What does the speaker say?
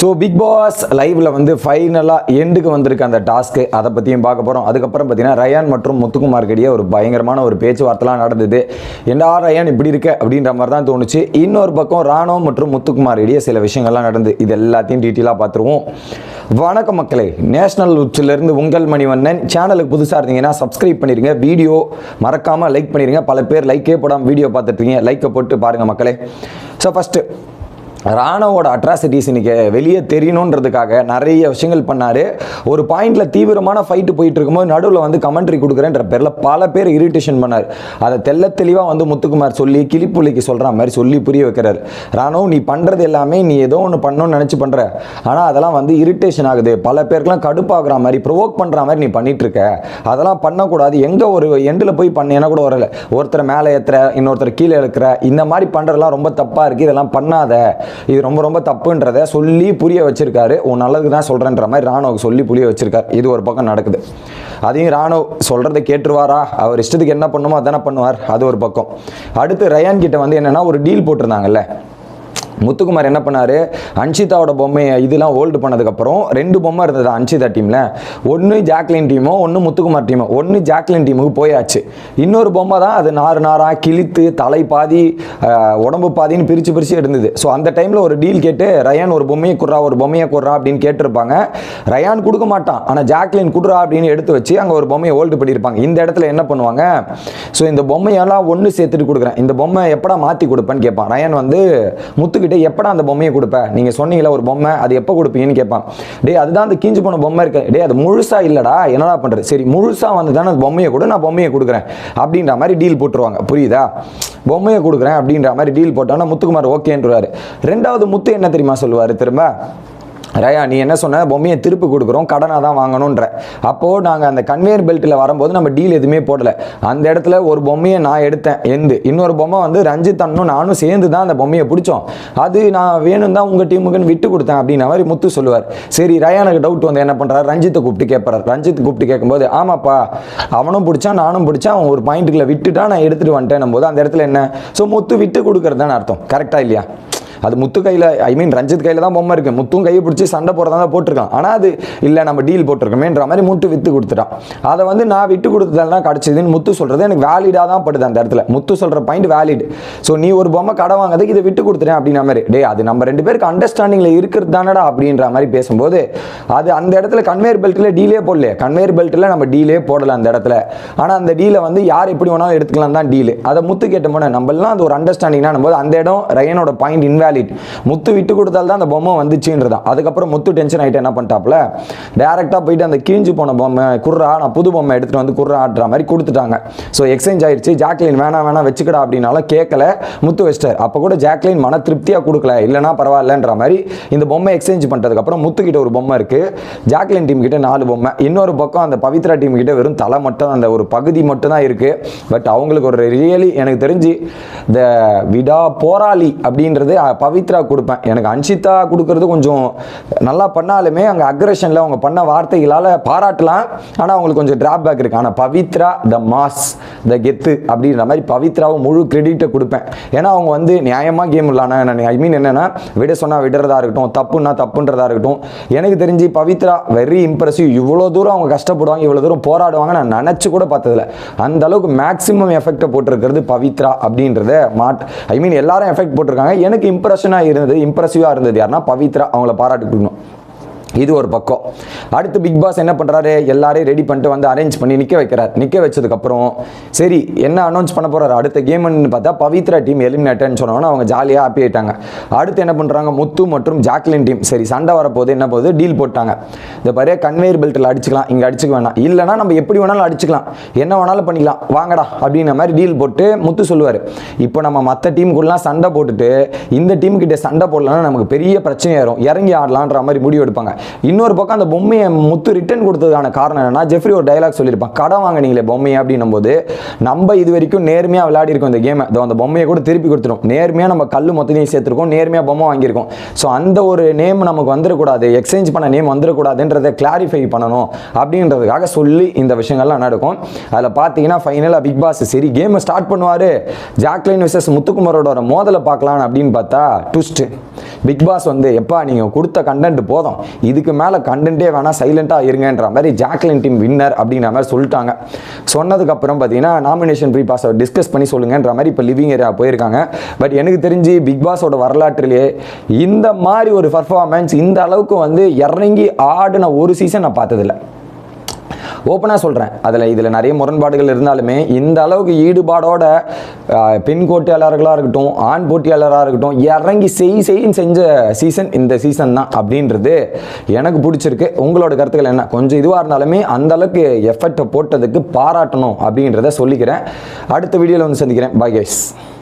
So big pass லைவ்ல வந்து ஃபைனலாக எண்டுக்கு வந்திருக்க அந்த டாஸ்க்கு அதை பற்றியும் பார்க்க போகிறோம் அதுக்கப்புறம் பார்த்தீங்கன்னா ரயான் மற்றும் முத்துக்குமார்க்கிடையே ஒரு பயங்கரமான ஒரு பேச்சுவார்த்தைலாம் நடந்தது. என்னடா ரயான் இப்படி இருக்க? அப்படின்ற மாதிரி தான் தோணுச்சு. இன்னொரு பக்கம் ராணோ மற்றும் முத்துக்குமார் இடையே சில விஷயங்கள்லாம் நடந்து. இது எல்லாத்தையும் டீட்டெயிலாக பார்த்துருவோம் வணக்கம் மக்களே. நேஷனல் உச்சிலிருந்து உங்கள் மணிவண்ணன். சேனலுக்கு புதுசாக இருந்தீங்கன்னா சப்ஸ்கிரைப் பண்ணிடுங்க வீடியோ மறக்காமல் லைக் பண்ணிடுங்க பல பேர் லைக்கே போடாமல் வீடியோ பார்த்துட்டு இருக்கீங்க. லைக்கை போட்டு பாருங்கள் மக்களே. ஸோ ஃபஸ்ட்டு ராணுவோட அட்ராசிட்டிஸ் இன்னைக்கு வெளியே தெரியணுன்றதுக்காக நிறைய விஷயங்கள் பண்ணார். ஒரு பாயிண்ட்ல தீவிரமான ஃபைட்டு போயிட்டு இருக்கும்போது நடுவில் வந்து கமெண்ட்ரி கொடுக்குறேன்ற பேரில் பல பேர் இரிட்டேஷன் பண்ணார். அதை தெள்ள தெளிவாக வந்து முத்துக்குமார் சொல்லி கிளிப்புள்ளிக்கு சொல்கிற மாதிரி சொல்லி புரிய வைக்கிறார். ராணுவ நீ பண்ணுறது எல்லாமே நீ ஏதோ ஒன்று பண்ணணும்னு நினச்சி பண்ணுற ஆனால் அதெல்லாம் வந்து இரிட்டேஷன் ஆகுது. பல பேருக்குலாம் கடுப்பாகிற மாதிரி ப்ரொவோக் பண்ணுற மாதிரி நீ பண்ணிட்டு இருக்க. அதெல்லாம் பண்ணக்கூடாது. எங்கே ஒரு எண்டில் போய் பண்ணேன்னா கூட வரல. ஒருத்தர் மேலே ஏற்றுற இன்னொருத்தர் கீழே இழுக்கிற இந்த மாதிரி பண்ணுறதுலாம் ரொம்ப தப்பாக இருக்குது இதெல்லாம் பண்ணாத. இது ரொம்ப ரொம்ப தப்புன்றத சொல்லி புரிய வச்சிருக்காரு. உன் நல்லதுக்கு தான் சொல்கிறேன்ற மாதிரி ராணுவுக்கு சொல்லி புரிய வச்சிருக்காரு. இது ஒரு பக்கம் நடக்குது. அதையும் ராணுவ சொல்கிறத கேட்டுருவாரா? அவர் இஷ்டத்துக்கு என்ன பண்ணுமோ அதானே பண்ணுவார். அது ஒரு பக்கம். அடுத்து ரயான் கிட்ட வந்து என்னென்னா ஒரு டீல் போட்டிருந்தாங்கல்ல. முத்துக்குமார் என்ன பண்ணார்? அன்ஷிதாவோட பொம்மையை இதெல்லாம் ஹோல்டு பண்ணதுக்கப்புறம் ரெண்டு பொம்மை இருந்தது அன்ஷிதா டீமில் ஒன்று ஜாக்லின் டீமோ ஒன்று முத்துக்குமார் டீமோ ஒன்று ஜாக்லின் டீமுக்கு போயாச்சு. இன்னொரு பொம்மை தான் அது நாறு நாராக கிழித்து தலை பாதி உடம்பு பாதின்னு பிரித்து பிரித்து இருந்தது. ஸோ அந்த டைமில் ஒரு டீல் கேட்டு ரயான் ஒரு பொம்மையை குடுறா ஒரு பொம்மையை குடுறா அப்படின்னு கேட்டிருப்பாங்க. ரயான் கொடுக்க மாட்டான். ஆனால் ஜாக்லின் குடுறா அப்படின்னு எடுத்து வச்சு அங்கே ஒரு பொம்மையை ஹோல்டு பண்ணியிருப்பாங்க. இந்த இடத்துல என்ன பண்ணுவாங்க? ஸோ இந்த பொம்மையெல்லாம் ஒன்று சேர்த்துட்டு கொடுக்குறேன். இந்த பொம்மை எப்படா மாற்றி கொடுப்பேன்னு கேட்பான். ரயான் வந்து முத்துக்கிட்ட எப்படா அந்த பொம்மையை கொடுப்ப? நீங்கள் சொன்னீங்களே ஒரு பொம்மை அது எப்போ கொடுப்பீங்கன்னு கேட்பான். டே அதுதான் அந்த கீஞ்சு போன பொம்மை இருக்கு. டேய் அது முழுசா இல்லடா என்னடா பண்ணுறது சரி முழுசா வந்து தானே அந்த பொம்மையை கொடு நான் பொம்மையை கொடுக்குறேன். அப்படின்ற மாதிரி டீல் போட்டுருவாங்க. புரியுதா? பொம்மையை கொடுக்குறேன் அப்படின்ற மாதிரி டீல் போட்டோன்னா முத்துக்குமார் ஓகேன்றாரு. ரெண்டாவது முத்து என்ன தெரியுமா சொல்லுவார் திரும்ப? ரயா நீ என்ன சொன்ன? பொம்மையை திருப்பி கொடுக்குறோம் கடனாக தான் வாங்கணுன்ற அப்போது நாங்கள் அந்த கன்வேயர் பெல்ட்டில் வரும்போது நம்ம டீல் எதுவுமே போடல. அந்த இடத்துல ஒரு பொம்மையை நான் எடுத்தேன் எந்து. இன்னொரு பொம்மை வந்து ரஞ்சித் அண்ணும் நானும் சேர்ந்து தான் அந்த பொம்மையை பிடிச்சோம். அது நான் வேணும் தான் உங்கள் டீமுக்குன்னு விட்டு கொடுத்தேன் அப்படின்ன மாதிரி முத்து சொல்லுவார். சரி ரயானுக்கு டவுட் வந்து என்ன பண்ணுறாரு ரஞ்சித்தை கூப்பிட்டு கேட்பாரு. ரஞ்சித் கூப்பிட்டு கேட்கும்போது ஆமாப்பா அவனும் பிடிச்சான் நானும் பிடிச்சா அவன் ஒரு பாயிண்ட்டுக்குள்ள விட்டுட்டா நான் எடுத்துகிட்டு வந்துட்டேன் போது அந்த இடத்துல என்ன? ஸோ முத்து விட்டு கொடுக்குறது தானே அர்த்தம் கரெக்டாக இல்லையா? அது முத்து கையில் ஐ மீன் ரஞ்சித் கையில் தான் பொம்மை இருக்குது முத்தும் கையை பிடிச்சி சண்டை போடுறதா தான் போட்டிருக்கான். ஆனால் அது இல்லை நம்ம டீல் போட்டிருக்கோமேன்ற மாதிரி முட்டு வித்து கொடுத்துட்டான். அதை வந்து நான் விட்டு கொடுத்ததெல்லாம் கிடச்சிதுன்னு முத்து சொல்கிறது எனக்கு வேலிடாக தான் படுது அந்த இடத்துல. முத்து சொல்கிற பாயிண்ட் வேலிட் ஸோ நீ ஒரு பொம்மை கடை வாங்குறதுக்கு இதை விட்டு கொடுத்துட்டேன் அப்படின்ற மாதிரி. டே அது நம்ம ரெண்டு பேருக்கு அண்டர்ஸ்டாண்டிங்கில் இருக்கிறது தானடா அப்படின்ற மாதிரி பேசும்போது அது அந்த இடத்துல கன்வேயர் பெல்ட்டில் டீலே போடலையே. கன்வேயர் பெல்ட்டில் நம்ம டீலே போடலை அந்த இடத்துல. ஆனால் அந்த டீலை வந்து யார் எப்படி வேணாலும் எடுத்துக்கலாம் தான் டீல் அதை முத்து கேட்ட போன நம்மளாம் அது ஒரு அண்டர்ஸ்டாண்டிங்னா போது அந்த இடம் ரயனோட பாயிண்ட் இன்வேலிட் முத்து விட்டு கொடுத்தால் தான் அந்த பொம்மை வந்துச்சுன்றதான். அதுக்கப்புறம் முத்து டென்ஷன் ஆகிட்டு என்ன பண்ணிட்டாப்ல டேரெக்டாக போயிட்டு அந்த கிழிஞ்சு போன பொம்மை குர்ரா நான் புது பொம்மை எடுத்துகிட்டு வந்து குர்ரா ஆடுற மாதிரி கொடுத்துட்டாங்க. ஸோ எக்ஸ்சேஞ்ச் ஆயிடுச்சு ஜாக்லின் வேணாம் வேணாம் வச்சுக்கடா அப்படின்னாலும் கேட்கல முத்து வச்சிட்டார். அப்போ கூட ஜாக்லின் மன திருப்தியாக கொடுக்கல. இல்லைனா பரவாயில்லன்ற மாதிரி இந்த பொம்மை எக்ஸ்சேஞ்ச் பண்ணுறதுக்கப்புறம் முத்து கிட்ட ஒரு பொம்மை இருக்குது ஜாக்லின் டீம் கிட்ட நாலு பொம்மை. இன்னொரு பக்கம் அந்த பவித்ரா டீம் கிட்ட வெறும் தலை மட்டும் அந்த ஒரு பகுதி மட்டும் தான் இருக்குது பட் அவங்களுக்கு ஒரு ரியலி எனக்கு தெரிஞ்சு இந்த விடா போராளி அப்படின்றது பவித்ரா கொடுப்பேன். எனக்கு அன்ஷிதா கொடுக்கறது கொஞ்சம் நல்லா பண்ணாலுமே அங்கே அக்ரஷனில் அவங்க பண்ண வார்த்தைகளால் பாராட்டலாம். ஆனால் அவங்களுக்கு கொஞ்சம் டிராபேக் இருக்குது ஆனால் பவித்ரா த மாஸ் த கெத்து அப்படின்ற மாதிரி பவித்ராவும் முழு கிரெடிட்டை கொடுப்பேன். ஏன்னா அவங்க வந்து நியாயமாக கேம் இல்லானா ஐ மீன் என்னென்னா விட சொன்னால் விடுறதா இருக்கட்டும் தப்புன்னா தப்புன்றதா இருக்கட்டும். எனக்கு தெரிஞ்சு பவித்ரா வெரி இம்ப்ரெசிவ் இவ்வளோ தூரம் அவங்க கஷ்டப்படுவாங்க இவ்வளோ தூரம் போராடுவாங்க நான் நினச்சி கூட பார்த்ததில்ல. அந்த அளவுக்கு மேக்ஸிமம் எஃபெக்டை போட்டிருக்கிறது பவித்ரா அப்படின்றத மாட் ஐ மீன் எல்லாரும் எஃபெக்ட் போட்டிருக்காங்க. எனக்கு இம்ப்ரெஷனாக இருந்தது இம்ப்ரெசிவாக இருந்தது யாருன்னா பவித்ரா அவங்கள பாராட்டு கொடுக்கணும். இது ஒரு பக்கம். அடுத்து பிக் பாஸ் என்ன பண்ணுறாரு எல்லாரையும் ரெடி பண்ணிட்டு வந்து அரேஞ்ச் பண்ணி நிற்க வைக்கிறார். நிற்க வச்சதுக்கப்புறம் சரி என்ன அனௌன்ஸ் பண்ண போகிறாரு அடுத்த கேம்னு பார்த்தா பவித்ரா டீம் எலிமினேட்டர்னு சொன்னோன்னா அவங்க ஜாலியாக ஹாப்பி ஆயிட்டாங்க. அடுத்து என்ன பண்ணுறாங்க முத்து மற்றும் ஜாக்லின் டீம் சரி சண்டை வரப்போகுது என்ன போகுது? டீல் போட்டாங்க. இந்த பாரு கன்வேயர் பெல்ட்டில் அடிச்சுக்கலாம். இங்கே அடிச்சுக்க வேணாம். இல்லைனா நம்ம எப்படி வேணாலும் அடிச்சுக்கலாம். என்ன வேணாலும் பண்ணிக்கலாம். வாங்கடா அப்படின்ற மாதிரி டீல் போட்டு முத்து சொல்லுவார். இப்போ நம்ம மற்ற டீமுக்குள்ளலாம் சண்டை போட்டுட்டு இந்த டீம் சண்டை போடலன்னா நமக்கு பெரிய பிரச்சனையாயிரும் இறங்கி ஆடலான்ற மாதிரி முடிவு எடுப்பாங்க. இன்னொரு பக்கம் அந்த பொம்மையை முத்து ரிட்டர்ன் கொடுத்ததுக்கான காரணம் என்னன்னா ஜெஃப்ரி ஒரு டைலாக் சொல்லியிருப்பான். கடன் வாங்கினீங்களே பொம்மையை அப்படின்னும் போது நம்ம இது வரைக்கும் நேர்மையாக விளையாடி இருக்கோம் இந்த கேமை அந்த பொம்மையை கூட திருப்பி கொடுத்துரும். நேர்மையாக நம்ம கல் மொத்தத்தையும் சேர்த்துருக்கோம் நேர்மையாக பொம்மை வாங்கியிருக்கோம். ஸோ அந்த ஒரு நேம் நமக்கு வந்துடக்கூடாது எக்ஸ்சேஞ்ச் பண்ண நேம் வந்துடக்கூடாதுன்றதை கிளாரிஃபை பண்ணணும் அப்படின்றதுக்காக சொல்லி இந்த விஷயங்கள்லாம் நடக்கும். அதில் பார்த்தீங்கன்னா ஃபைனலாக பிக் பாஸ் சரி கேமை ஸ்டார்ட் பண்ணுவார். ஜாக்லைன் விசஸ் முத்துக்குமரோட ஒரு மோதலை பார்க்கலாம் அப்படின்னு பார்த்தா ட்விஸ்ட்டு பிக் பாஸ் வந்து எப்பா நீங்கள் கொடுத்த கண்டென்ட் போதும். இதுக்கு மேலே கண்டென்ட்டே வேணால் சைலண்ட்டாக இருங்கன்ற மாதிரி ஜாக்லின் டீம் வின்னர் அப்படின்ற மாதிரி சொல்லிட்டாங்க. சொன்னதுக்கப்புறம் பார்த்தீங்கன்னா நாமினேஷன் ப்ரீ பாஸை டிஸ்கஸ் பண்ணி சொல்லுங்கன்ற மாதிரி இப்போ லிவிங் ஏரியா போயிருக்காங்க. பட் எனக்கு தெரிஞ்சு பிக் பாஸோட வரலாற்றிலேயே இந்த மாதிரி ஒரு பர்ஃபார்மன்ஸ் இந்த அளவுக்கு வந்து இறங்கி ஆடின ஒரு சீசன் நான் பார்த்ததில்ல. ஓப்பனாக சொல்கிறேன் அதில் இதில் நிறைய முரண்பாடுகள் இருந்தாலுமே இந்த அளவுக்கு ஈடுபாடோட பெண் போட்டியாளர்களாக இருக்கட்டும் ஆண் போட்டியாளராக இருக்கட்டும் இறங்கி செய் செய்ன்னு செஞ்ச சீசன் இந்த சீசன் தான் அப்படின்றது எனக்கு பிடிச்சிருக்கு. உங்களோட கருத்துக்கள் என்ன? கொஞ்சம் இதுவாக இருந்தாலுமே அந்த அளவுக்கு போட்டதுக்கு பாராட்டணும் அப்படின்றத சொல்லிக்கிறேன். அடுத்த வீடியோவில் வந்து சந்திக்கிறேன். Bye guys